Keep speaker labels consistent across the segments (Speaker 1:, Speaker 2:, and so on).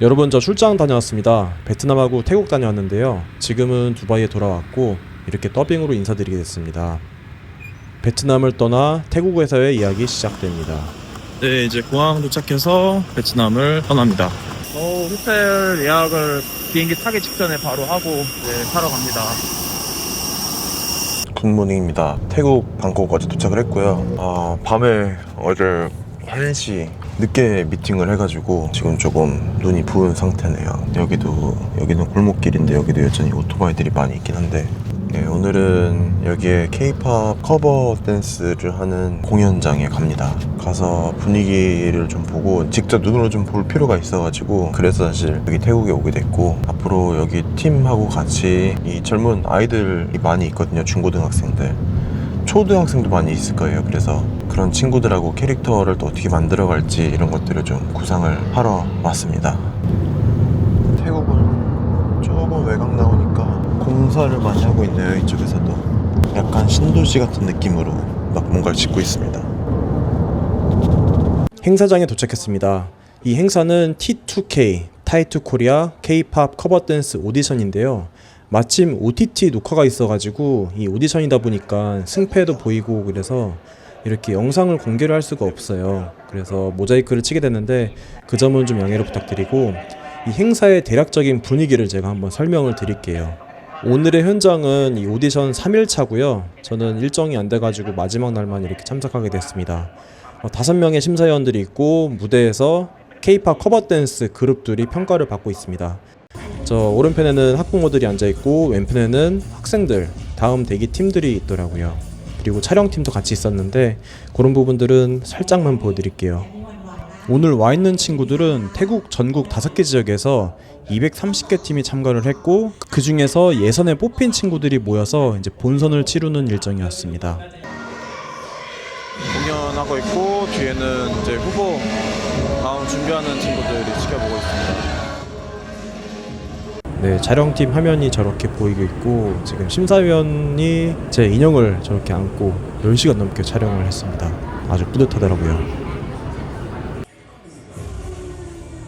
Speaker 1: 여러분 저 출장 다녀왔습니다. 베트남하고 태국 다녀왔는데요. 지금은 두바이에 돌아왔고 이렇게 더빙으로 인사드리게 됐습니다. 베트남을 떠나 태국에서의 이야기 시작됩니다.
Speaker 2: 네, 이제 공항 도착해서 베트남을 떠납니다. 어, 호텔 예약을 비행기 타기 직전에 바로 하고 네, 타러 갑니다.
Speaker 3: 굿모닝입니다. 태국 방콕 어제 도착을 했고요. 아, 밤에 어제 1시 늦게 미팅을 해가지고 지금 조금 눈이 부은 상태네요. 여기도 여기는 골목길인데 여기도 여전히 오토바이들이 많이 있긴 한데 네, 오늘은 여기에 케이팝 커버 댄스를 하는 공연장에 갑니다. 가서 분위기를 좀 보고 직접 눈으로 좀 볼 필요가 있어가지고 그래서 사실 여기 태국에 오게 됐고 앞으로 여기 팀하고 같이 이 젊은 아이들이 많이 있거든요. 중고등학생들. 초등학생도 많이 있을 거예요. 그래서 그런 친구들하고 캐릭터를 또 어떻게 만들어갈지 이런 것들을 좀 구상을 하러 왔습니다. 태국은 조금 외곽 나오니까 공사를 많이 하고 있네요. 이쪽에서도 약간 신도시 같은 느낌으로 막 뭔가를 짓고 있습니다.
Speaker 1: 행사장에 도착했습니다. 이 행사는 T2K 타이투 코리아 K-팝 커버 댄스 오디션인데요. 마침 OTT 녹화가 있어가지고 이 오디션이다 보니까 승패도 보이고 그래서 이렇게 영상을 공개를 할 수가 없어요. 그래서 모자이크를 치게 됐는데 그 점은 좀 양해를 부탁드리고 이 행사의 대략적인 분위기를 제가 한번 설명을 드릴게요. 오늘의 현장은 이 오디션 3일차고요. 저는 일정이 안 돼가지고 마지막 날만 이렇게 참석하게 됐습니다. 어, 다섯 명의 심사위원들이 있고 무대에서 K-팝 커버 댄스 그룹들이 평가를 받고 있습니다. 저 오른편에는 학부모들이 앉아 있고 왼편에는 학생들 다음 대기 팀들이 있더라고요. 그리고 촬영팀도 같이 있었는데 그런 부분들은 살짝만 보여드릴게요. 오늘 와 있는 친구들은 태국 전국 다섯 개 지역에서 230개 팀이 참가를 했고 그 중에서 예선에 뽑힌 친구들이 모여서 이제 본선을 치르는 일정이었습니다.
Speaker 2: 공연하고 있고 뒤에는 이제 후보 다음 준비하는 친구들이 지켜보고 있습니다.
Speaker 1: 네, 촬영팀 화면이 저렇게 보이고 있고 지금 심사위원이 제 인형을 저렇게 안고 10시간 넘게 촬영을 했습니다. 아주 뿌듯하더라고요.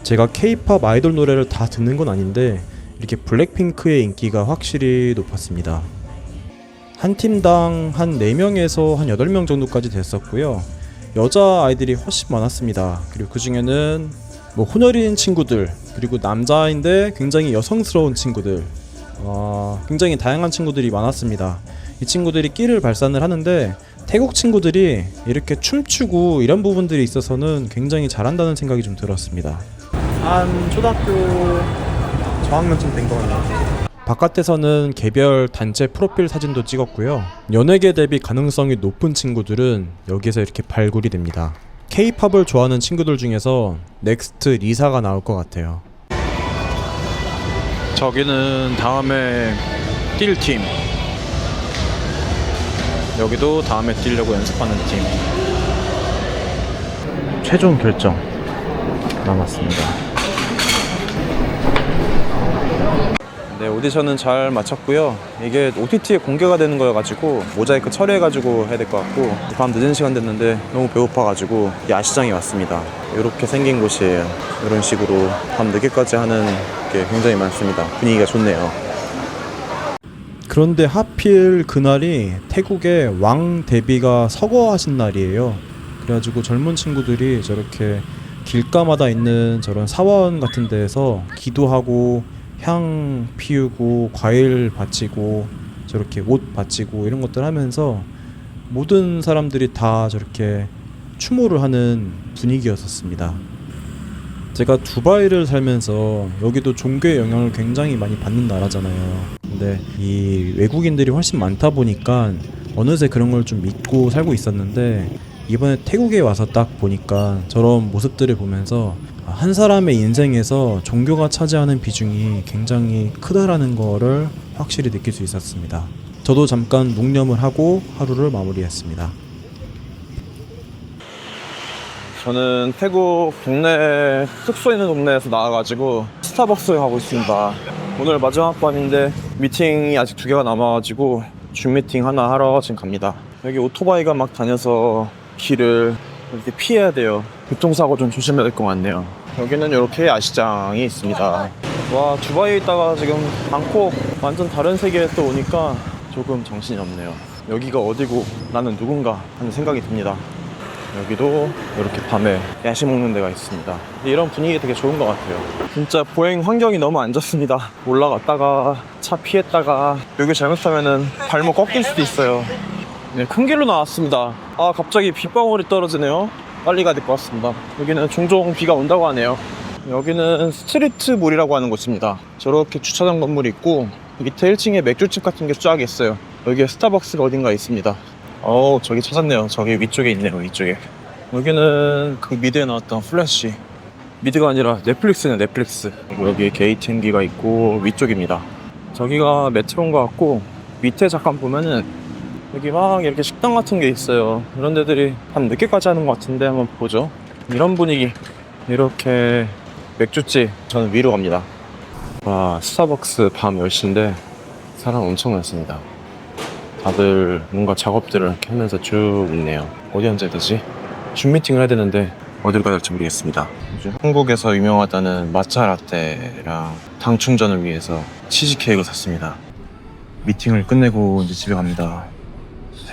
Speaker 1: 제가 K-팝 아이돌 노래를 다 듣는 건 아닌데 이렇게 블랙핑크의 인기가 확실히 높았습니다. 한 팀당 한 4명에서 한 8명 정도까지 됐었고요. 여자 아이들이 훨씬 많았습니다. 그리고 그 중에는 뭐 혼혈인 친구들 그리고 남자인데 굉장히 여성스러운 친구들 어, 굉장히 다양한 친구들이 많았습니다. 이 친구들이 끼를 발산을 하는데 태국 친구들이 이렇게 춤추고 이런 부분들이 있어서는 굉장히 잘한다는 생각이 좀 들었습니다.
Speaker 2: 한 초등학교 저학년쯤 된 것 같네요.
Speaker 1: 바깥에서는 개별 단체 프로필 사진도 찍었고요. 연예계 대비 가능성이 높은 친구들은 여기서 이렇게 발굴이 됩니다. K-팝을 좋아하는 친구들 중에서 넥스트 리사가 나올 것 같아요.
Speaker 2: 저기는 다음에 뛸 팀. 여기도 다음에 뛰려고 연습하는 팀.
Speaker 1: 최종 결정 남았습니다.
Speaker 2: 네, 오디션은 잘 마쳤고요. 이게 OTT에 공개가 되는 거여가지고 모자이크 처리해가지고 해야 될 것 같고 밤 늦은 시간 됐는데 너무 배고파가지고 야시장에 왔습니다. 이렇게 생긴 곳이에요. 이런 식으로 밤 늦게까지 하는 게 굉장히 많습니다. 분위기가 좋네요.
Speaker 1: 그런데 하필 그날이 태국의 왕 대비가 서거하신 날이에요. 그래가지고 젊은 친구들이 저렇게 길가마다 있는 저런 사원 같은 데에서 기도하고 향 피우고 과일 바치고 저렇게 옷 바치고 이런 것들 하면서 모든 사람들이 다 저렇게 추모를 하는 분위기였었습니다. 제가 두바이를 살면서 여기도 종교의 영향을 굉장히 많이 받는 나라잖아요. 근데 이 외국인들이 훨씬 많다 보니까 어느새 그런 걸 좀 믿고 살고 있었는데 이번에 태국에 와서 딱 보니까 저런 모습들을 보면서 한 사람의 인생에서 종교가 차지하는 비중이 굉장히 크다라는 거를 확실히 느낄 수 있었습니다. 저도 잠깐 농념을 하고 하루를 마무리했습니다.
Speaker 2: 저는 태국 동네 숙소 있는 동네에서 나와가지고 스타벅스에 가고 있습니다. 오늘 마지막 밤인데 미팅이 아직 두 개가 남아가지고 줌 미팅 하나 하러 지금 갑니다. 여기 오토바이가 막 다녀서 길을 이렇게 피해야 돼요. 교통사고 좀 조심해야 될 것 같네요. 여기는 이렇게 야시장이 있습니다. 와 두바이에 있다가 지금 방콕 완전 다른 세계에 또 오니까 조금 정신이 없네요. 여기가 어디고 나는 누군가 하는 생각이 듭니다. 여기도 이렇게 밤에 야식 먹는 데가 있습니다. 이런 분위기 되게 좋은 것 같아요. 진짜 보행 환경이 너무 안 좋습니다. 올라갔다가 차 피했다가 여기 잘못하면은 발목 꺾일 수도 있어요. 네, 큰 길로 나왔습니다. 아, 갑자기 빗방울이 떨어지네요. 빨리 가야 될 것 같습니다. 여기는 종종 비가 온다고 하네요. 여기는 스트리트 몰이라고 하는 곳입니다. 저렇게 주차장 건물이 있고 밑에 1층에 맥주집 같은 게 쫙 있어요. 여기에 스타벅스가 어딘가 있습니다. 어우, 저기 찾았네요. 저기 위쪽에 있네요, 위쪽에. 여기는 그 미드에 나왔던 플래시. 미드가 아니라 넷플릭스네, 넷플릭스. 여기에 게이트행기가 있고 위쪽입니다. 저기가 메트로인 것 같고 밑에 잠깐 보면은 여기 막 이렇게 식당 같은 게 있어요. 이런 데들이 한 늦게까지 하는 것 같은데 한번 보죠. 이런 분위기. 이렇게 맥주집 저는 위로 갑니다. 와 스타벅스 밤 10시인데 사람 엄청 많습니다. 다들 뭔가 작업들을 이렇게 하면서 쭉 있네요. 어디 앉아야 되지? 줌 미팅을 해야 되는데 어디로 가야 될지 모르겠습니다. 한국에서 유명하다는 마차 라떼랑 당 충전을 위해서 치즈 케이크를 샀습니다. 미팅을 끝내고 이제 집에 갑니다.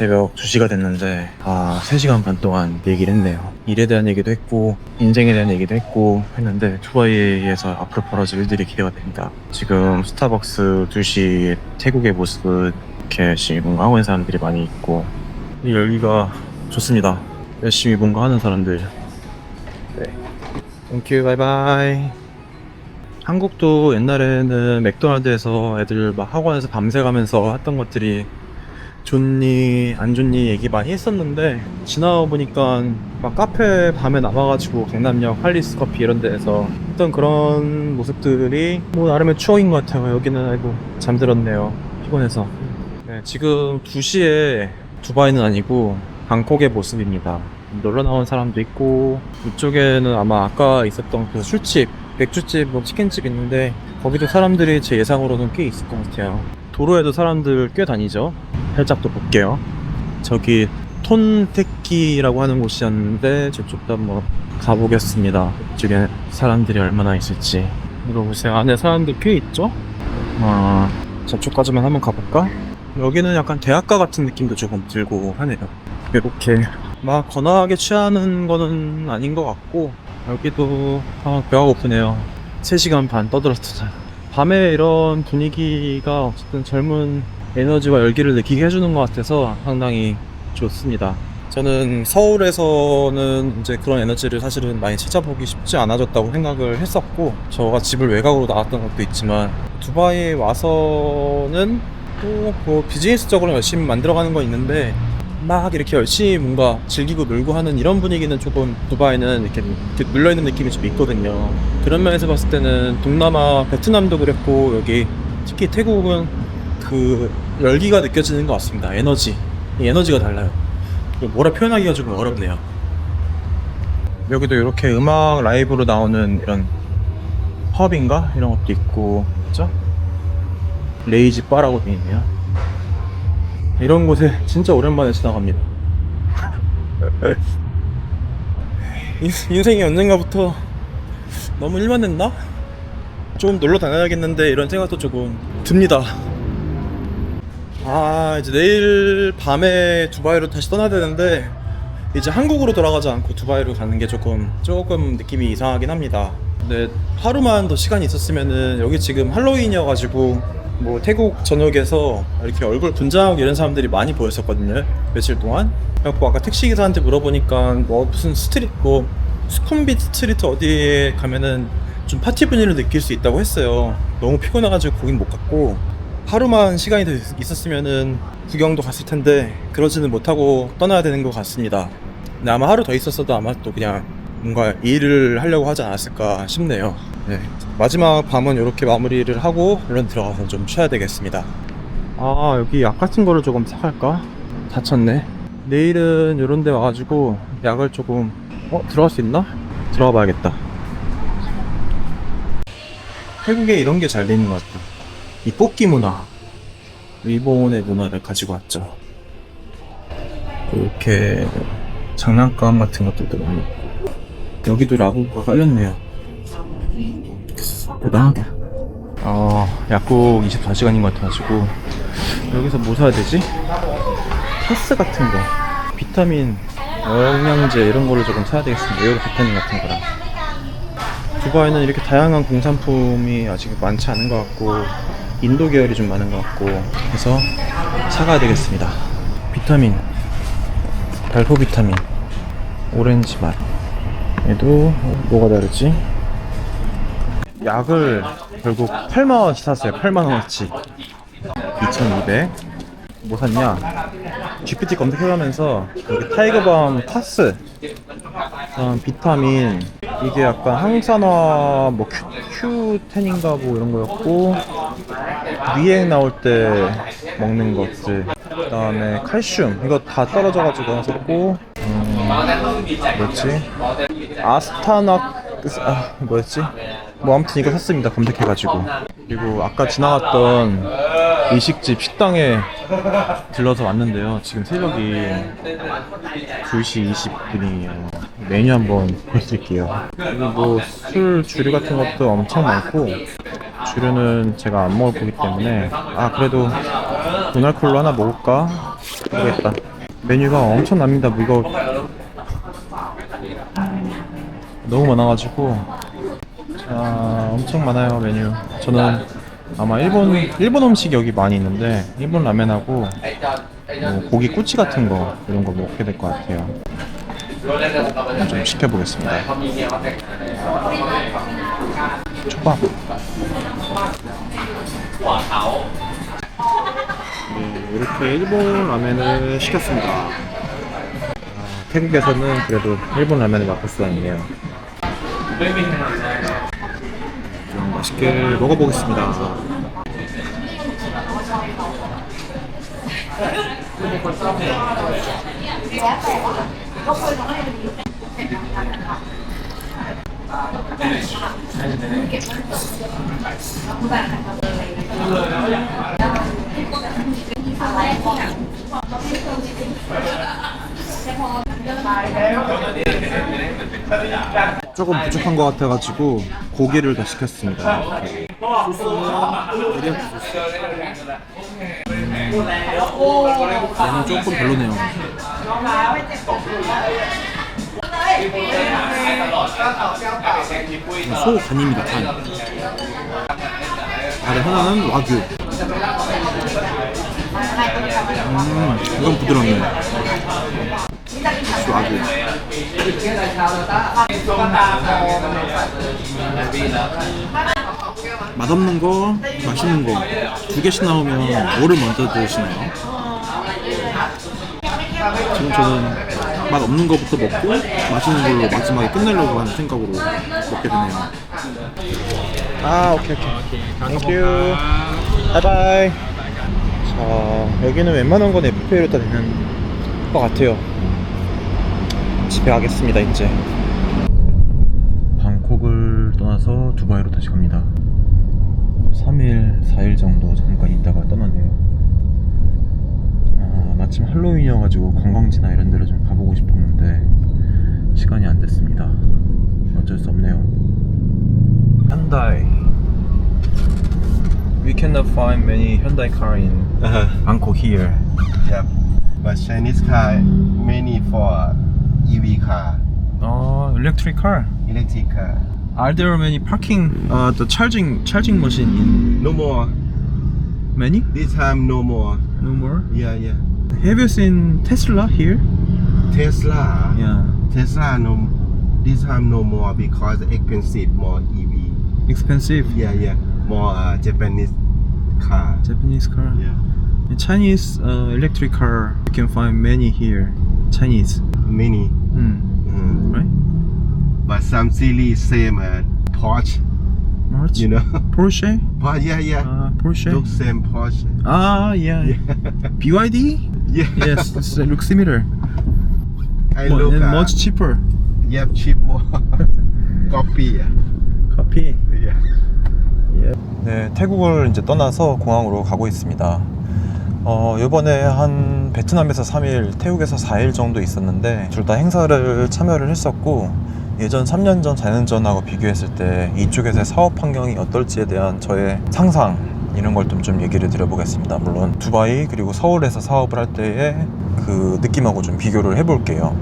Speaker 2: 새벽 2시가 됐는데 아 3시간 반 동안 얘기를 했네요. 일에 대한 얘기도 했고 인생에 대한 얘기도 했고 했는데 두바이에서 앞으로 벌어질 일들이 기대가 됩니다. 지금 스타벅스 2시 태국의 모습은 이렇게 뭔가 하고 있는 사람들이 많이 있고 이 열기가 좋습니다. 열심히 뭔가 하는 사람들. 네. 땡큐 바이바이 한국도 옛날에는 맥도날드에서 애들 막 학원에서 밤새 가면서 했던 것들이 좋니 안 좋니 얘기 많이 했었는데 지나가 보니까 막 카페 밤에 남아가지고 강남역 할리스 커피 이런 데에서 했던 그런 모습들이 뭐 나름의 추억인 것 같아요. 여기는 아이고 잠들었네요. 피곤해서. 네, 지금 2시에 두바이는 아니고 방콕의 모습입니다. 놀러 나온 사람도 있고 이쪽에는 아마 아까 있었던 그 술집 맥주집 뭐 치킨집 있는데 거기도 사람들이 제 예상으로는 꽤 있을 것 같아요 도로에도 사람들 꽤 다니죠 살짝 또 볼게요. 저기 톤테키라고 하는 곳이었는데 저쪽도 한번 가보겠습니다. 이쪽에 사람들이 얼마나 있을지. 이거 보세요. 안에 사람들 꽤 있죠? 아, 저쪽까지만 한번 가볼까? 여기는 약간 대학가 같은 느낌도 조금 들고 하네요. 이렇게 막 거나하게 취하는 거는 아닌 것 같고 여기도 아, 배가 고프네요. 3시간 반 떠들었잖아요. 밤에 이런 분위기가 어쨌든 젊은 에너지와 열기를 느끼게 해주는 것 같아서 상당히 좋습니다. 저는 서울에서는 이제 그런 에너지를 사실은 많이 찾아보기 쉽지 않아졌다고 생각을 했었고, 저가 집을 외곽으로 나왔던 것도 있지만, 두바이에 와서는 또 뭐 비즈니스적으로 열심히 만들어가는 건 있는데, 막 이렇게 열심히 뭔가 즐기고 놀고 하는 이런 분위기는 조금 두바이는 이렇게, 이렇게 눌려있는 느낌이 좀 있거든요. 그런 면에서 봤을 때는 동남아, 베트남도 그랬고, 여기 특히 태국은 그 열기가 느껴지는 것 같습니다. 에너지. 이 에너지가 달라요. 뭐라 표현하기가 좀 어렵네요. 여기도 이렇게 음악 라이브로 나오는 이런 펍인가? 이런 것도 있고, 그죠? 레이지 바라고 돼 있네요. 이런 곳에 진짜 오랜만에 지나갑니다. 인- 인생이 언젠가부터 너무 일만 했나? 좀 놀러 다녀야겠는데 이런 생각도 조금 듭니다. 아 이제 내일 밤에 두바이로 다시 떠나야 되는데 이제 한국으로 돌아가지 않고 두바이로 가는 게 조금 조금 느낌이 이상하긴 합니다. 근데 하루만 더 시간이 있었으면은 여기 지금 할로윈이어가지고 뭐 태국 전역에서 이렇게 얼굴 분장하고 이런 사람들이 많이 보였었거든요 며칠 동안. 그래갖고 아까 택시 기사한테 물어보니까 뭐 무슨 스트리트 뭐 스쿰빗 스트리트 어디에 가면은 좀 파티 분위기를 느낄 수 있다고 했어요. 너무 피곤해가지고 거긴 못 갔고 하루만 시간이 더 있- 있었으면은 구경도 갔을 텐데 그러지는 못하고 떠나야 되는 것 같습니다. 근데 아마 하루 더 있었어도 아마 또 그냥 뭔가 일을 하려고 하지 않았을까 싶네요. 네. 마지막 밤은 이렇게 마무리를 하고 얼른 들어가서 좀 쉬어야 되겠습니다. 아 여기 약 같은 거를 조금 사갈까? 다쳤네. 내일은 이런 데 와가지고 약을 조금 어 들어갈 수 있나? 들어가 봐야겠다. 태국에 이런 게 잘 돼 있는 것 같다. 이 뽑기 문화. 일본의 문화를 가지고 왔죠. 이렇게 장난감 같은 것들도 많이 있고. 여기도 라구가 깔렸네요. 대단하다. 어, 약국 24시간인 것 같아가지고 여기서 뭐 사야 되지? 파스 같은 거, 비타민, 영양제 이런 거를 조금 사야 되겠습니다. 에어로 비타민 같은 거랑. 두바이는 이렇게 다양한 공산품이 아직 많지 않은 것 같고 인도 계열이 좀 많은 것 같고 해서 사가야 되겠습니다. 비타민, 발포 비타민, 오렌지 맛. 얘도 뭐가 다르지? 약을 결국 8만원치 샀어요. 8만원어치. 2200 뭐 샀냐? GPT 검색해가면서 여기 타이거밤 파스. 그다음 비타민. 이게 약간 항산화 뭐 Q, Q10인가 뭐 이런 거였고 미행 나올 때 먹는 것들. 그 다음에 칼슘. 이거 다 떨어져가지고 하나 샀고 음, 뭐였지? 아스타낙 아 뭐였지 뭐 아무튼 이거 샀습니다. 검색해가지고. 그리고 아까 지나갔던 일식집 식당에 들러서 왔는데요. 지금 새벽이 2시 20분이에요. 메뉴 한번 보여드릴게요. 그리고 뭐 술 주류 같은 것도 엄청 많고 주류는 제가 안 먹을 거기 때문에. 아 그래도 노날콜로 하나 먹을까? 모르겠다. 메뉴가 엄청납니다. 뭐 이거 너무 많아가지고 자 엄청 많아요 메뉴. 저는 아마 일본 일본 음식 여기 많이 있는데 일본 라면하고 뭐 고기 꼬치 같은 거 이런 거 먹게 될 것 같아요. 좀 시켜보겠습니다. 초밥. 네, 이렇게 일본 라면을 시켰습니다. 아, 태국에서는 그래도 일본 라면을 맛볼 수 있네요. 좀 맛있게 먹어보겠습니다. 조금 부족한 것 같아가지고 고기를 더 시켰습니다. 얘는 조금 별로네요. 소 간입니다 간. 다른 하나는 와규. 음, 이건 부드럽네. 와 규. 맛없는 거, 맛있는 거 두 개씩 나오면 뭐를 먼저 드시나요? 지금 저는 맛 없는 거부터 먹고 맛있는 걸로 마지막에 끝내려고 하는 생각으로 먹게 되네요. 아 오케이 오케이. 땡큐. 바이바이. 자 여기는 웬만한 건 FPA로 다 되는 것 같아요. 집에 가겠습니다 이제. 방콕을 떠나서 두바이로 다시 갑니다. 3일, 4일 정도 잠깐 있다가 떠나네요. 아, 마침 할로윈이어가지고 관광지나 이런 데로 좀 가보고 싶었는데 시간이 안 됐습니다. 어쩔 수 없네요. Hyundai. We cannot find many Hyundai car in. Bangkok here.
Speaker 4: Yep. But Chinese car mainly for EV car,
Speaker 2: Oh, electric car.
Speaker 4: electric car.
Speaker 2: Are there many parking, uh, the charging charging machine in
Speaker 4: No more.
Speaker 2: many?
Speaker 4: This time no more.
Speaker 2: No more.
Speaker 4: Yeah, yeah.
Speaker 2: Have you seen Tesla here?
Speaker 4: Tesla.
Speaker 2: Yeah.
Speaker 4: Tesla no. This time no more because expensive more EV.
Speaker 2: Expensive.
Speaker 4: Yeah, yeah. More uh, Japanese car.
Speaker 2: Japanese car.
Speaker 4: Yeah.
Speaker 2: In Chinese uh, electric car, you can find many here. Chinese.
Speaker 4: Many.
Speaker 2: Hmm.
Speaker 4: Mm.
Speaker 2: Right?
Speaker 4: But some series same uh, Porsche.
Speaker 2: March.
Speaker 4: You know.
Speaker 2: Porsche.
Speaker 4: but yeah, yeah.
Speaker 2: Uh, Porsche.
Speaker 4: Look same Porsche.
Speaker 2: Ah, yeah. BYD.
Speaker 4: Yeah.
Speaker 2: Yes, this looks similar.
Speaker 4: I
Speaker 2: Mo-
Speaker 4: look.
Speaker 2: and
Speaker 4: uh,
Speaker 2: much cheaper.
Speaker 4: Yep, cheap more. Copy.
Speaker 2: Copy.
Speaker 4: Yeah.
Speaker 2: 네, 태국을 이제 떠나서 공항으로 가고 있습니다. 어, 이번에 한 베트남에서 3일, 태국에서 4일 정도 있었는데 둘 다 행사를 참여를 했었고 예전 3년 전, 4년 전하고 비교했을 때 이쪽에서의 사업 환경이 어떨지에 대한 저의 상상 이런 걸 좀 좀 얘기를 드려보겠습니다. 물론 두바이 그리고 서울에서 사업을 할 때의 그 느낌하고 좀 비교를 해볼게요.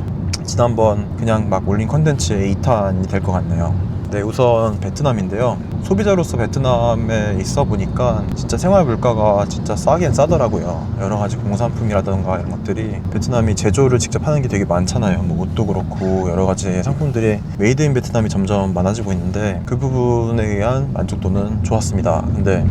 Speaker 2: 지난번 그냥 막 올린 컨텐츠의 2탄이 될 것 같네요. 네, 우선 베트남인데요. 소비자로서 베트남에 있어 보니까 진짜 생활 물가가 진짜 싸긴 싸더라고요. 여러 가지 공산품이라던가 이런 것들이 베트남이 제조를 직접 하는 게 되게 많잖아요. 뭐 옷도 그렇고 여러 가지 상품들이 메이드 인 베트남이 점점 많아지고 있는데 그 부분에 의한 만족도는 좋았습니다. 근데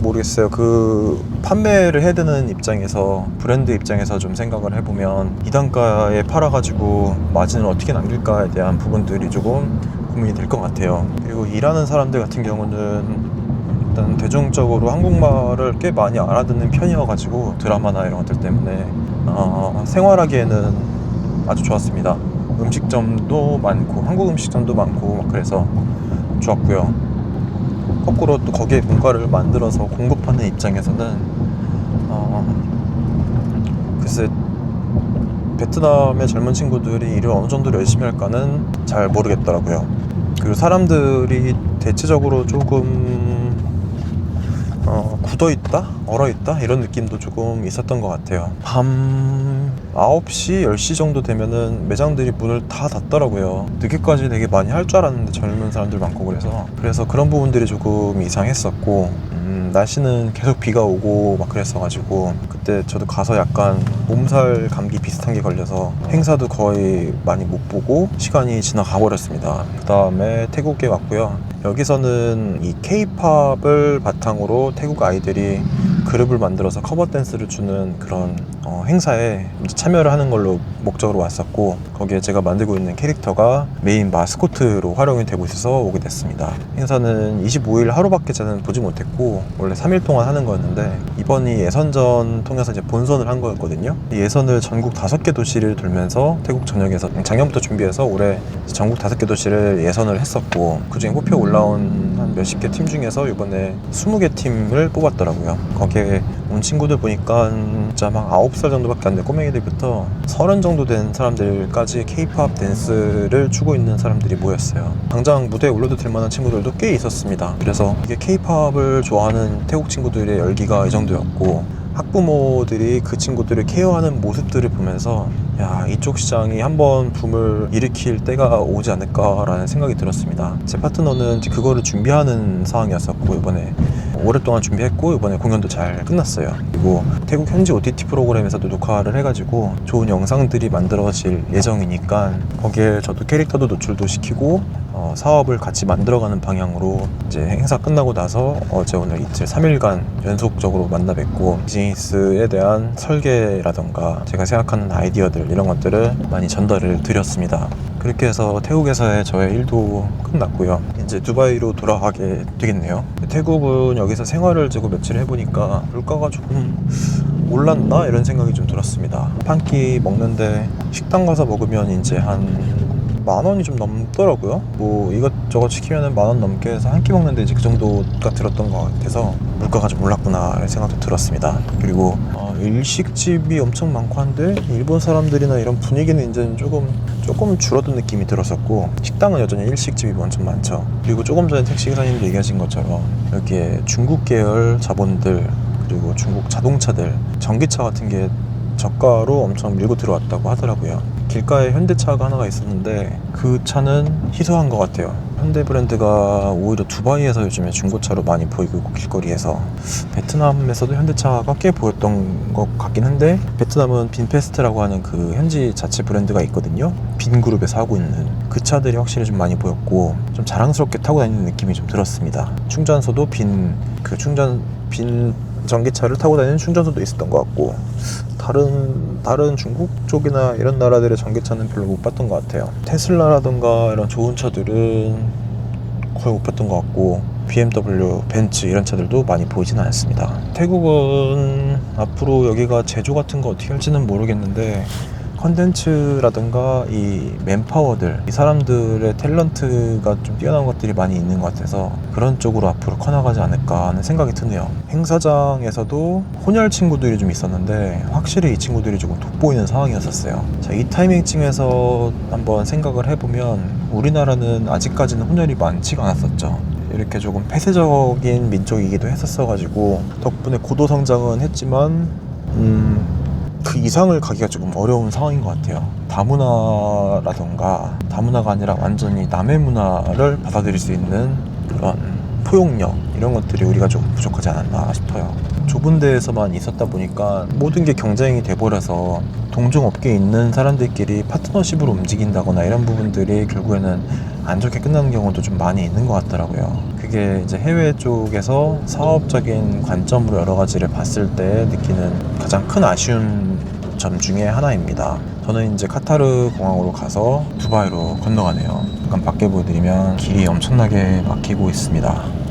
Speaker 2: 모르겠어요. 그 판매를 해야 되는 입장에서 브랜드 입장에서 좀 생각을 해보면 이 단가에 팔아가지고 마진을 어떻게 남길까에 대한 부분들이 조금 고민이 될 것 같아요. 그리고 일하는 사람들 같은 경우는 일단 대중적으로 한국말을 꽤 많이 알아듣는 편이어가지고 드라마나 이런 것들 때문에 어, 생활하기에는 아주 좋았습니다. 음식점도 많고 한국 음식점도 많고 막 그래서 좋았고요. 거꾸로 또 거기에 문과를 만들어서 공급하는 입장에서는 어, 글쎄 베트남의 젊은 친구들이 일을 어느 정도로 열심히 할까는 잘 모르겠더라고요. 그리고 사람들이 대체적으로 조금 어, 굳어 있다, 얼어 있다 이런 느낌도 조금 있었던 것 같아요. 밤 9시, 10시 정도 되면은 매장들이 문을 다 닫더라고요. 늦게까지 되게 많이 할 줄 알았는데 젊은 사람들 많고 그래서 그래서 그런 부분들이 조금 이상했었고 음, 날씨는 계속 비가 오고 막 그랬어가지고 그때 저도 가서 약간 몸살 감기 비슷한 게 걸려서 행사도 거의 많이 못 보고 시간이 지나가 버렸습니다. 그 다음에 태국에 왔고요. 여기서는 이 K-팝을 바탕으로 태국 아이들이 그룹을 만들어서 커버 댄스를 주는 그런 어, 행사에 참여를 하는 걸로 목적으로 왔었고 거기에 제가 만들고 있는 캐릭터가 메인 마스코트로 활용이 되고 있어서 오게 됐습니다. 행사는 25일 하루밖에 저는 보지 못했고 원래 3일 동안 하는 거였는데 이번이 예선전 통해서 이제 본선을 한 거였거든요. 이 예선을 전국 다섯 개 도시를 돌면서 태국 전역에서 작년부터 준비해서 올해 전국 다섯 개 도시를 예선을 했었고 그중에 뽑혀 올라온 한 몇십 개 팀 중에서 이번에 20개 팀을 뽑았더라고요. 거기에 온 친구들 보니까 진짜 막 9살 정도밖에 안 된 꼬맹이들부터 30 정도 된 사람들까지 케이팝 댄스를 추고 있는 사람들이 모였어요. 당장 무대에 올려도 될 만한 친구들도 꽤 있었습니다. 그래서 이게 케이팝을 좋아하는 태국 친구들의 열기가 이 정도였고 학부모들이 그 친구들을 케어하는 모습들을 보면서 야 이쪽 시장이 한번 붐을 일으킬 때가 오지 않을까라는 생각이 들었습니다. 제 파트너는 그거를 준비하는 상황이었었고 이번에 오랫동안 준비했고 이번에 공연도 잘 끝났어요. 그리고 태국 현지 OTT 프로그램에서도 녹화를 해가지고 좋은 영상들이 만들어질 예정이니까 거기에 저도 캐릭터도 노출도 시키고 어, 사업을 같이 만들어가는 방향으로 이제 행사 끝나고 나서 어제 오늘 이틀 3일간 연속적으로 만나 뵙고 비즈니스에 대한 설계라던가 제가 생각하는 아이디어들 이런 것들을 많이 전달을 드렸습니다. 그렇게 해서 태국에서의 저의 일도 끝났고요. 이제 두바이로 돌아가게 되겠네요. 태국은 여기서 생활을 지고 며칠 해보니까 물가가 조금 올랐나 이런 생각이 좀 들었습니다. 한 끼 먹는데 식당 가서 먹으면 이제 한 만 원이 좀 넘더라고요. 뭐 이것저것 시키면은 만원 넘게 해서 한 끼 먹는데 이제 그 정도가 들었던 것 같아서 물가가 좀 올랐구나 이런 생각도 들었습니다. 그리고 어, 일식집이 엄청 많고 한데 일본 사람들이나 이런 분위기는 이제 조금 조금 줄어든 느낌이 들었었고 식당은 여전히 일식집이 엄청 많죠. 그리고 조금 전에 택시 기사님도 얘기하신 것처럼 여기에 중국 계열 자본들 그리고 중국 자동차들 전기차 같은 게 저가로 엄청 밀고 들어왔다고 하더라고요. 길가에 현대차가 하나가 있었는데 그 차는 희소한 것 같아요. 현대 브랜드가 오히려 두바이에서 요즘에 중고차로 많이 보이고 있고 길거리에서 베트남에서도 현대차가 꽤 보였던 것 같긴 한데 베트남은 빈페스트라고 하는 그 현지 자체 브랜드가 있거든요. 빈 그룹에서 하고 있는 그 차들이 확실히 좀 많이 보였고 좀 자랑스럽게 타고 다니는 느낌이 좀 들었습니다. 충전소도 빈 그 충전 빈 전기차를 타고 다니는 충전소도 있었던 것 같고 다른 다른 중국 쪽이나 이런 나라들의 전기차는 별로 못 봤던 것 같아요. 테슬라라던가 이런 좋은 차들은 거의 못 봤던 것 같고 BMW, 벤츠 이런 차들도 많이 보이지는 않습니다. 태국은 앞으로 여기가 제조 같은 거 어떻게 할지는 모르겠는데 컨텐츠라든가 이 맨파워들 이 사람들의 탤런트가 좀 뛰어난 것들이 많이 있는 것 같아서 그런 쪽으로 앞으로 커나가지 않을까 하는 생각이 드네요. 행사장에서도 혼혈 친구들이 좀 있었는데 확실히 이 친구들이 조금 돋보이는 상황이었었어요. 자, 이 타이밍쯤에서 한번 생각을 해보면 우리나라는 아직까지는 혼혈이 많지가 않았었죠. 이렇게 조금 폐쇄적인 민족이기도 했었어가지고 덕분에 고도 성장은 했지만 음, 그 이상을 가기가 조금 어려운 상황인 것 같아요. 다문화라던가 다문화가 아니라 완전히 남의 문화를 받아들일 수 있는 그런 포용력 이런 것들이 우리가 좀 부족하지 않았나 싶어요. 좁은 데에서만 있었다 보니까 모든 게 경쟁이 돼버려서 동종 업계에 있는 사람들끼리 파트너십으로 움직인다거나 이런 부분들이 결국에는 안 좋게 끝나는 경우도 좀 많이 있는 것 같더라고요. 그게 이제 해외 쪽에서 사업적인 관점으로 여러 가지를 봤을 때 느끼는 가장 큰 아쉬운 점 중에 하나입니다. 저는 이제 카타르 공항으로 가서 두바이로 건너가네요. 잠깐 밖에 보여드리면 길이 엄청나게 막히고 있습니다.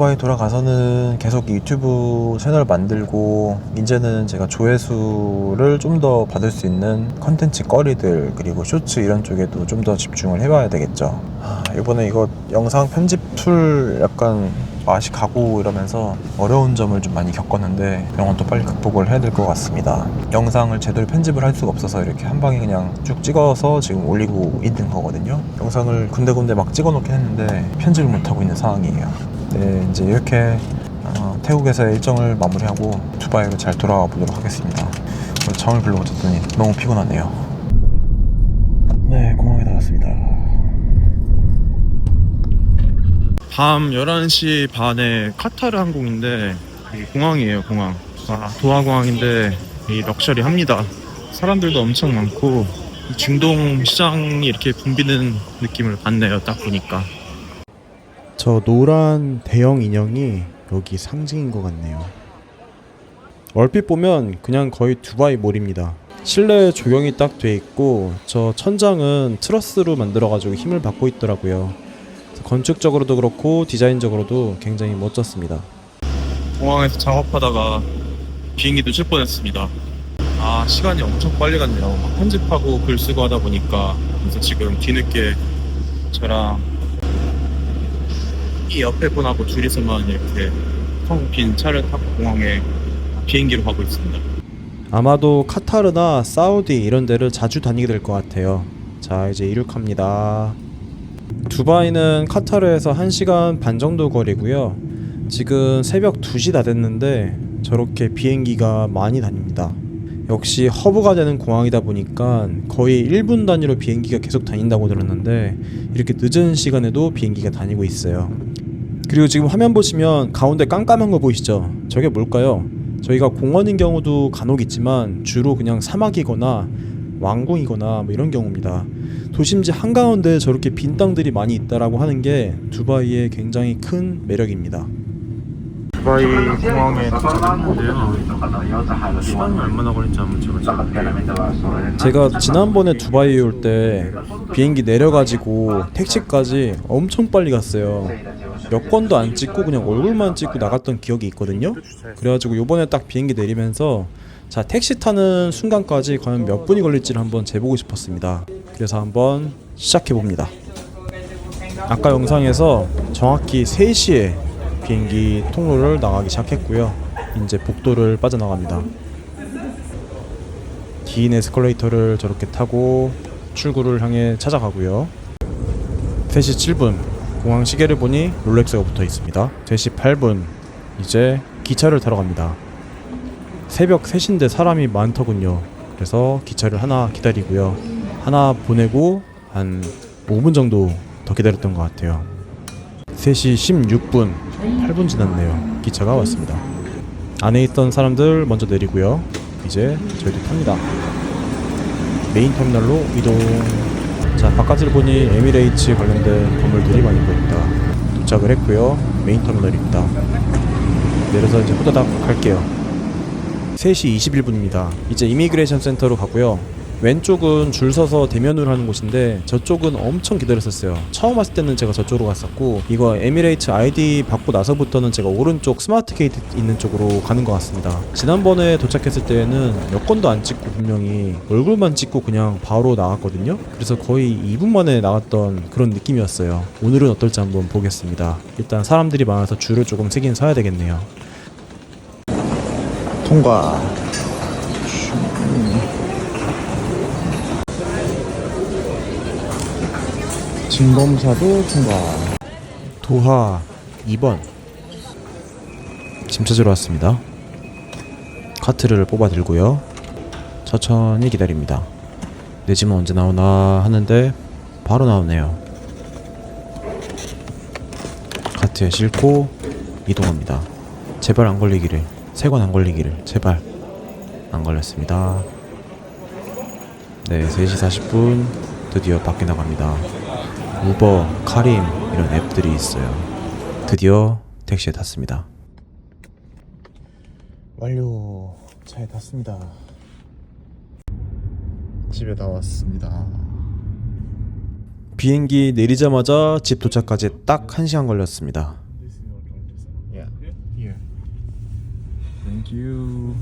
Speaker 2: 두바이 돌아가서는 계속 유튜브 채널 만들고 이제는 제가 조회수를 좀 더 받을 수 있는 컨텐츠 거리들 그리고 쇼츠 이런 쪽에도 좀 더 집중을 해봐야 되겠죠. 아, 이번에 이거 영상 편집 툴 약간 맛이 가고 이러면서 어려운 점을 좀 많이 겪었는데 이런 것도 빨리 극복을 해야 될 것 같습니다. 영상을 제대로 편집을 할 수가 없어서 이렇게 한 방에 그냥 쭉 찍어서 지금 올리고 있는 거거든요. 영상을 군데군데 막 찍어 놓긴 했는데 편집을 못하고 있는 상황이에요 네, 이제 이렇게 어, 태국에서 일정을 마무리하고 두바이로 잘 돌아와 보도록 하겠습니다. 오늘 잠을 별로 못 잤더니 너무 피곤하네요. 네, 공항에 나왔습니다.
Speaker 5: 밤 11시 반에 카타르 항공인데 공항이에요 공항 아, 도하 공항인데 이 럭셔리합니다 사람들도 엄청 많고 이 중동 시장이 이렇게 붐비는 느낌을 받네요 딱 보니까
Speaker 1: 저 노란 대형 인형이 여기 상징인 것 같네요. 얼핏 보면 그냥 거의 두바이 몰입니다. 실내 조경이 딱 돼 있고 저 천장은 트러스로 만들어가지고 힘을 받고 있더라고요. 건축적으로도 그렇고 디자인적으로도 굉장히 멋졌습니다.
Speaker 5: 공항에서 작업하다가 비행기 놓칠 뻔했습니다 아 시간이 엄청 빨리 갔네요 막 편집하고 글 쓰고 하다 보니까 그래서 지금 뒤늦게 저랑 이 옆에 분하고 둘이서만 이렇게 텅빈 차를 타고 공항에 비행기로 가고 있습니다
Speaker 1: 아마도 카타르나 사우디 이런 데를 자주 다니게 될 것 같아요. 자, 이제 이륙합니다. 두바이는 카타르에서 1시간 반 정도 거리고요. 지금 새벽 2시 다 됐는데 저렇게 비행기가 많이 다닙니다. 역시 허브가 되는 공항이다 보니까 거의 1분 단위로 비행기가 계속 다닌다고 들었는데 이렇게 늦은 시간에도 비행기가 다니고 있어요. 그리고 지금 화면 보시면 가운데 깜깜한 거 보이시죠? 저게 뭘까요? 저희가 공원인 경우도 간혹 있지만 주로 그냥 사막이거나 왕궁이거나 뭐 이런 경우입니다. 도심지 한가운데 저렇게 빈 땅들이 많이 있다라고 하는 게 두바이의 굉장히 큰 매력입니다.
Speaker 5: 두바이 공항에 도착했는데요 시간이 얼마나 걸린지 한번 제가 찍어볼게요
Speaker 1: 제가 지난번에 두바이에 올때 비행기 내려가지고 택시까지 엄청 빨리 갔어요. 여권도 안 찍고 그냥 얼굴만 찍고 나갔던 기억이 있거든요. 그래가지고 요번에 딱 비행기 내리면서 자 택시 타는 순간까지 과연 몇 분이 걸릴지를 한번 재보고 싶었습니다. 그래서 한번 시작해 봅니다. 아까 영상에서 정확히 3시에 비행기 통로를 나가기 시작했고요. 이제 복도를 빠져나갑니다. 긴 에스컬레이터를 저렇게 타고 출구를 향해 찾아가고요. 3시 7분 공항 시계를 보니 롤렉스가 붙어 있습니다. 3시 8분 이제 기차를 타러 갑니다. 새벽 3시인데 사람이 많더군요. 그래서 기차를 하나 기다리고요. 하나 보내고 한 5분 정도 더 기다렸던 것 같아요. 3시 16분 8분 지났네요. 기차가 왔습니다. 안에 있던 사람들 먼저 내리고요. 이제 저희도 탑니다. 메인 터미널로 이동. 자, 바깥을 보니 에미레이츠 관련된 건물들이 많이 보입니다. 도착을 했고요. 메인 터미널입니다. 내려서 이제 후다닥 갈게요. 3시 21분입니다. 이제 이미그레이션 센터로 가고요. 왼쪽은 줄 서서 대면으로 하는 곳인데 저쪽은 엄청 기다렸었어요. 처음 왔을 때는 제가 저쪽으로 갔었고 이거 에미레이츠 아이디 받고 나서부터는 제가 오른쪽 스마트 게이트 있는 쪽으로 가는 것 같습니다. 지난번에 도착했을 때에는 여권도 안 찍고 분명히 얼굴만 찍고 그냥 바로 나갔거든요. 그래서 거의 2분 만에 나갔던 그런 느낌이었어요. 오늘은 어떨지 한번 보겠습니다. 일단 사람들이 많아서 줄을 조금 세긴 서야 되겠네요.
Speaker 2: 통과. 진검사도 통과.
Speaker 1: 도하 2번 짐 찾으러 왔습니다. 카트를 뽑아 들고요. 천천히 기다립니다. 내 짐은 언제 나오나 하는데 바로 나오네요. 카트에 싣고 이동합니다. 제발 안 걸리기를. 세권안 걸리기를. 제발. 안 걸렸습니다. 네, 3시 40분 드디어 밖에 나갑니다. 우버, 카림 이런 앱들이 있어요. 드디어 택시에 탔습니다.
Speaker 3: 완료. 차에 탔습니다. 집에 나왔습니다.
Speaker 1: 비행기 내리자마자 집 도착까지 딱 1시간 걸렸습니다.
Speaker 3: Here. Thank you.